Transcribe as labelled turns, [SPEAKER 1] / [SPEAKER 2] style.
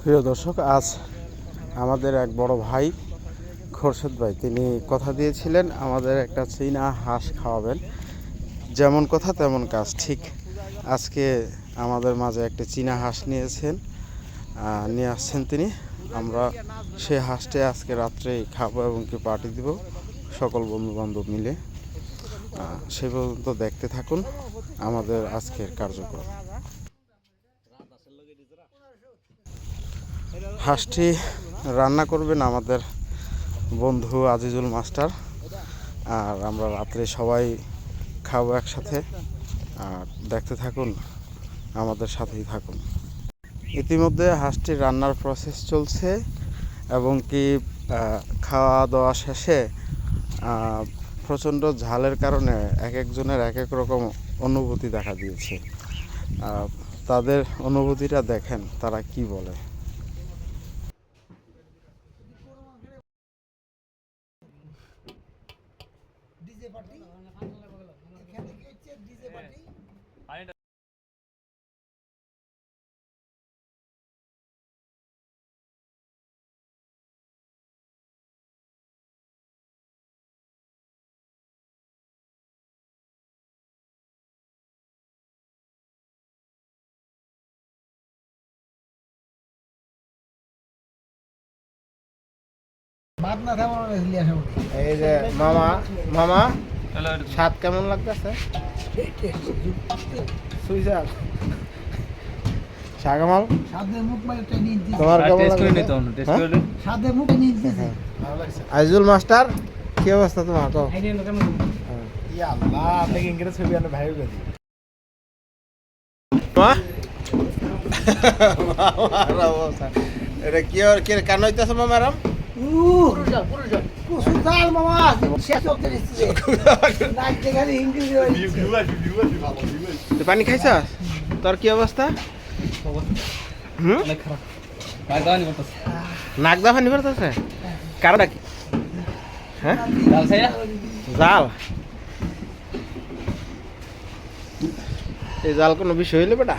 [SPEAKER 1] প্রিয় দর্শক আজ আমাদের এক বড় ভাই খোরশেদ ভাই, তিনি কথা দিয়েছিলেন, আমাদের একটা চীনা হাঁস খাওয়াবেন। যেমন কথা, তেমন কাজ। ঠিক আজকে আমাদের মাঝে একটা চীনা হাঁস নিয়েছেন নিয়ে আসছেন তিনি। আমরা সেই হাঁসটি আজকে রাত্রে খাব এবং কি পার্টি দিব, সকল বন্ধু বান্ধব মিলে সে পর্যন্ত দেখতে থাকুন আমাদের আজকের কার্যক্রম। হাঁসটি রান্না করবেন আমাদের বন্ধু আজিজুল মাস্টার। আর আমরা রাত্রে সবাই খাব একসাথে। আর দেখতে থাকুন, আমাদের সাথেই থাকুন। ইতিমধ্যে হাঁসটির রান্নার প্রসেস চলছে এবং কি খাওয়া দাওয়া শেষে প্রচণ্ড ঝালের কারণে এক একজনের এক এক রকম অনুভূতি দেখা দিয়েছে। তাদের অনুভূতিটা দেখেন, তারা কি বলে।
[SPEAKER 2] DJ party? এখানে কি হচ্ছে ডিজে পার্টি?
[SPEAKER 3] এই যে মামা মামা স্বাদ কেমন লাগতেছে? সুইসার শাকামাল
[SPEAKER 2] সাদে মুখ একটা নিয়ে দিচ্ছে
[SPEAKER 3] তোমার কেমন লাগতেছে হ্যাঁ? মাস্টার কি অবস্থা তোমার? অবস্থা। এটা কি কেন হইতেছে মামারাম পানি খাইছ? তোর কি অবস্থা? নাক দা পানি পড়তেছে কারণটা কি? হ্যাঁ? জাল। এই জাল কোনো বিষয় হইলে বেটা?